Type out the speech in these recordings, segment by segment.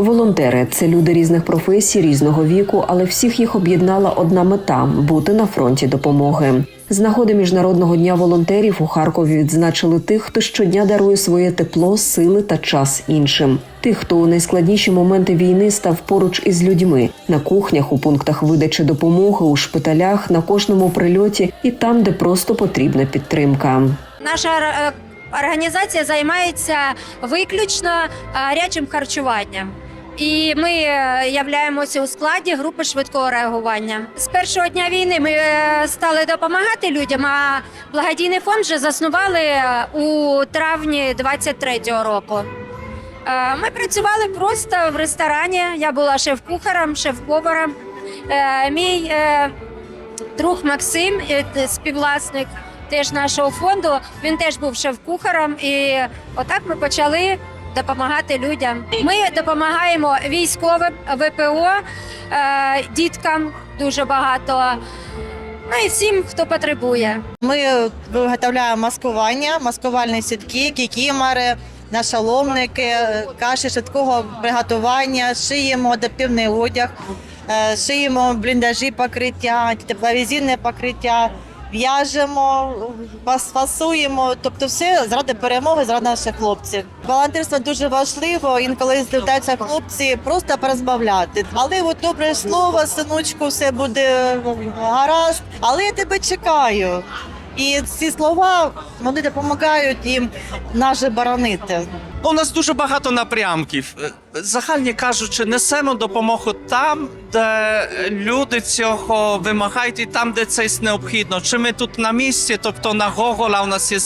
Волонтери це люди різних професій, різного віку, але всіх їх об'єднала одна мета бути на фронті допомоги. З нагоди міжнародного дня волонтерів у Харкові відзначили тих, хто щодня дарує своє тепло, сили та час іншим. Тих, хто у найскладніші моменти війни став поруч із людьми на кухнях, у пунктах видачі допомоги, у шпиталях, на кожному прильоті і там, де просто потрібна підтримка. Наша е, організація займається виключно е, гарячим харчуванням. І ми е, являємося у складі групи швидкого реагування. З першого дня війни ми е, стали допомагати людям. А благодійний фонд вже заснували е, у травні 23-го року. Ми працювали просто в ресторані. Я була шеф-кухарем, шеф-поваром. Мій друг Максим, співвласник теж нашого фонду. Він теж був шеф-кухарем, і отак ми почали допомагати людям. Ми допомагаємо військовим, ВПО, е, діткам дуже багато. Ну і всім, хто потребує. Ми виготовляємо маскування, маскувальні сітки, кікімори, нашоломники, каші швидкого приготування, шиємо адаптивний одяг, е, шиємо бліндажі покриття, тепловізійне покриття, в'яжемо, фас- фасуємо, тобто все заради перемоги, заради наших хлопців. Волонтерство дуже важливо, інколи звертаються хлопці просто перезбавляти. Але от добре слово, синочку, все буде гаразд, але я тебе чекаю. І ці слова вони допомагають їм нас же боронити. У нас дуже багато напрямків. Е, Загальні кажучи, несемо допомогу там, де люди цього вимагають, і там, де це необхідно. Чи ми тут на місці, тобто на Гогола у нас є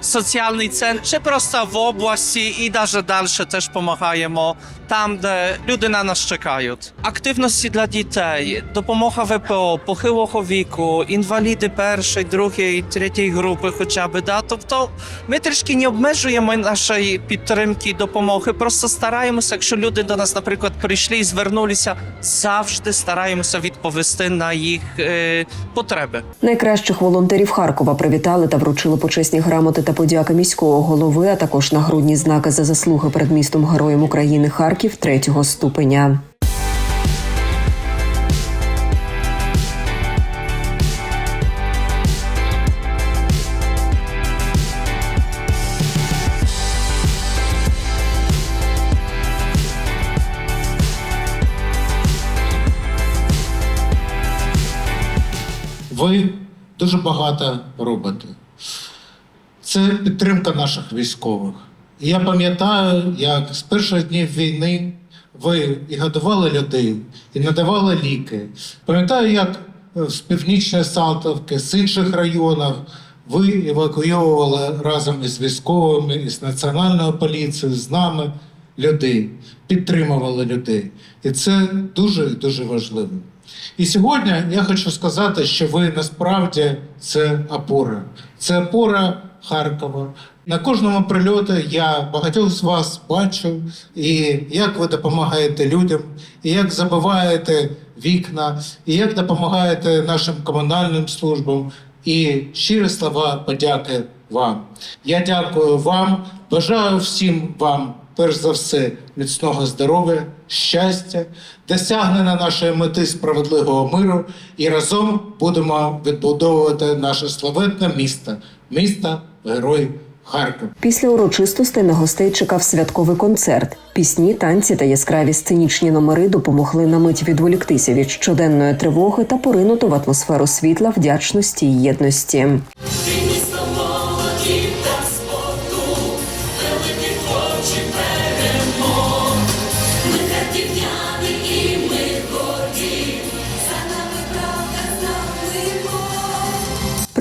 соціальний центр, чи просто в області і навіть далі теж допомагаємо там, де люди на нас чекають. Активності для дітей, допомога ВПО, похилого віку, інваліди першої, другої, третьої групи, хоча б да. Тобто ми трішки не обмежуємо нашої підтримки і допомоги. Просто стараємося, якщо люди до нас, наприклад, прийшли і звернулися, завжди стараємося відповісти на їх е, потреби. Найкращих волонтерів Харкова привітали та вручили почесні грамоти та подяки міського голови, а також нагрудні знаки за заслуги перед містом Героєм України Харків третього ступеня. Ви дуже багато робите. Це підтримка наших військових. Я пам'ятаю, як з перших днів війни ви і годували людей, і надавали ліки. Пам'ятаю, як е, з північної Салтовки, з інших районів ви евакуйовували разом із військовими, із національною поліцією, з нами людей, підтримували людей. І це дуже дуже важливо. І сьогодні я хочу сказати, що ви насправді це опора. Це опора Харкова. На кожному прильоті я багатьох з вас бачу, і як ви допомагаєте людям, і як забиваєте вікна, і як допомагаєте нашим комунальним службам. І щирі слова подяки вам. Я дякую вам, бажаю всім вам перш за все, міцного здоров'я, щастя, досягнення нашої мети справедливого миру і разом будемо відбудовувати наше славетне місто, місто Герой Харків. Після урочистостей на гостей чекав святковий концерт. Пісні, танці та яскраві сценічні номери допомогли на мить відволіктися від щоденної тривоги та поринути в атмосферу світла, вдячності і єдності.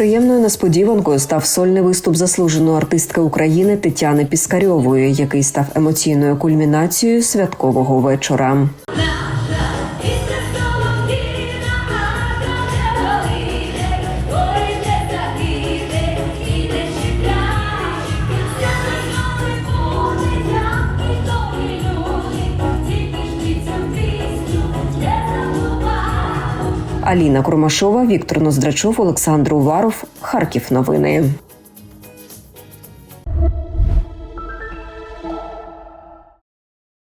Приємною несподіванкою став сольний виступ заслуженої артистки України Тетяни Піскарьової, який став емоційною кульмінацією святкового вечора. Аліна Курмашова, Віктор Ноздрачов, Олександр Уваров. Харків. Новини.